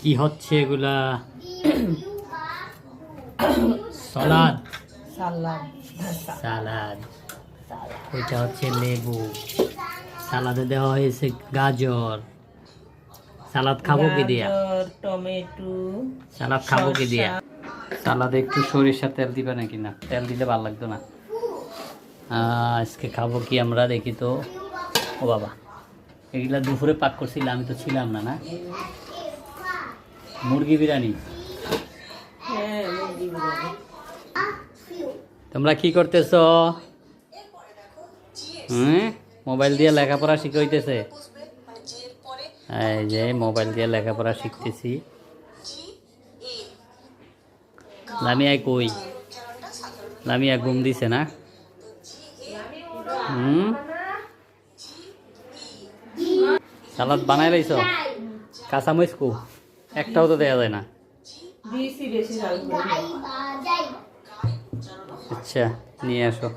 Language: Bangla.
কি হচ্ছে এগুলা? সলাদ। সালাদ। সালাদ। ওইটা হচ্ছে লেবু। সালাদে দেওয়া হয়েছে গাজর। সালাদ খাব কি দিয়া? গাজর, টমেটো সালাদ খাব কি দিয়া? সালাদে একটু সরিষার তেল দিবে নাকি? না তেল দিলে ভালো লাগতো না। আহ, আজকে খাব কি আমরা দেখি তো? ও বাবা। এগুলা দুপুরে পাক করছিলাম আমি তো ছিলাম না না? মুরগি বিরিয়ানি। হ্যাঁ মুরগি বিরিয়ানি। তোমরা কি করতেছ? হুম মোবাইল দিয়ে লেখাপড়া শিখাইতেছে। এই যে মোবাইল দিয়ে লেখাপড়া শিখতেছি। লামিয়া কই? লামিয়া ঘুম দিছে না? হুম? সালাদ বানাই লাইছ? কাঁচামরিচ কু একটাও তো দেওয়া যায় না। আচ্ছা নিয়ে আসো।